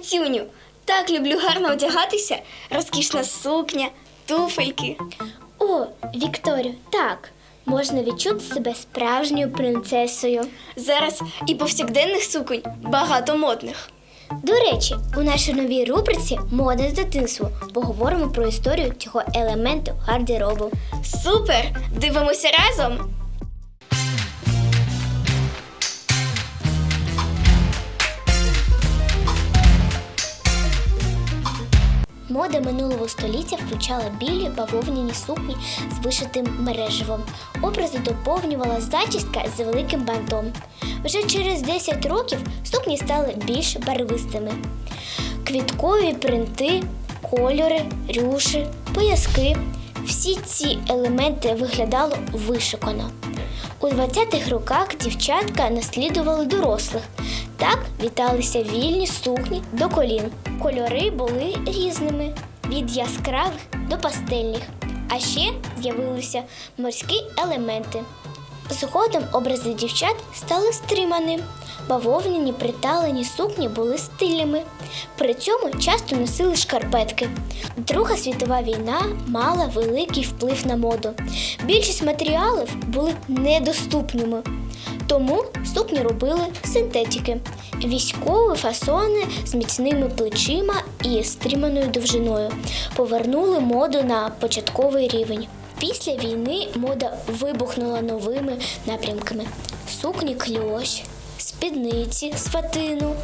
красюню. Так люблю гарно одягатися. Розкішна сукня, туфельки. О, Вікторію, так. Можна відчути себе справжньою принцесою. Зараз і повсякденних суконь багато модних. До речі, у нашій новій рубриці Мода з дитинства поговоримо про історію цього елементу гардеробу. Супер! Дивимося разом. Мода минулого століття включала білі бавовняні сукні з вишитим мереживом. Образи доповнювала зачістка з великим бантом. Вже через 10 років сукні стали більш барвистими. Квіткові принти, кольори, рюши, пояски. Всі ці елементи виглядали вишикано. У 20-х роках дівчатка наслідували дорослих. Так віталися вільні сукні до колін. Кольори були різними від яскравих до пастельних. А ще з'явилися морські елементи. Згодом образи дівчат стали стриманими. Бавовняні приталені сукні були стильними. При цьому часто носили шкарпетки. Друга світова війна мала великий вплив на моду. Більшість матеріалів були недоступними. Тому сукні робили синтетики, військові фасони з міцними плечима і стриманою довжиною повернули моду на початковий рівень. Після війни мода вибухнула новими напрямками: сукні кльощ, спідниці з фатину,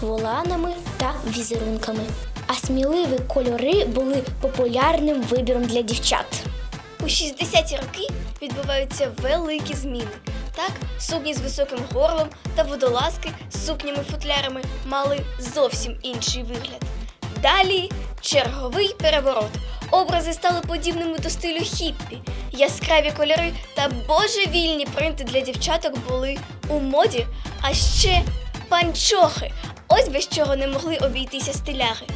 воланами та візерунками. А сміливі кольори були популярним вибіром для дівчат. У 60-ті роки відбуваються великі зміни. Так, сукні з високим горлом та водолазки з сукнями-футлярами мали зовсім інший вигляд. Далі черговий переворот. Образи стали подібними до стилю хіппі. Яскраві кольори та божевільні принти для дівчаток були у моді, а ще панчохи. Ось без чого не могли обійтися стиляги.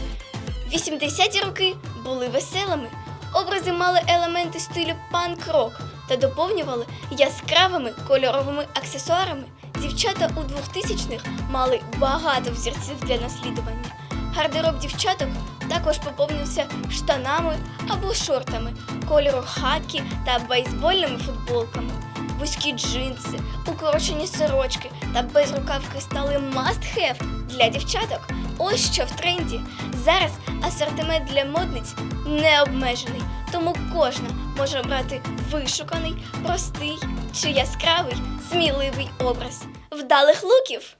80-ті роки були веселими. Образи мали елементи стилю панк-рок та доповнювали яскравими кольоровими аксесуарами. Дівчата у 2000-х мали багато взірців для наслідування. Гардероб дівчаток також поповнився штанами або шортами, кольору хакі та бейсбольними футболками. Вузькі джинси, укорочені сорочки та безрукавки стали must-have для дівчаток. Ось що в тренді. Зараз асортимент для модниць не обмежений, тому кожна може обрати вишуканий, простий чи яскравий, сміливий образ. Вдалих луків!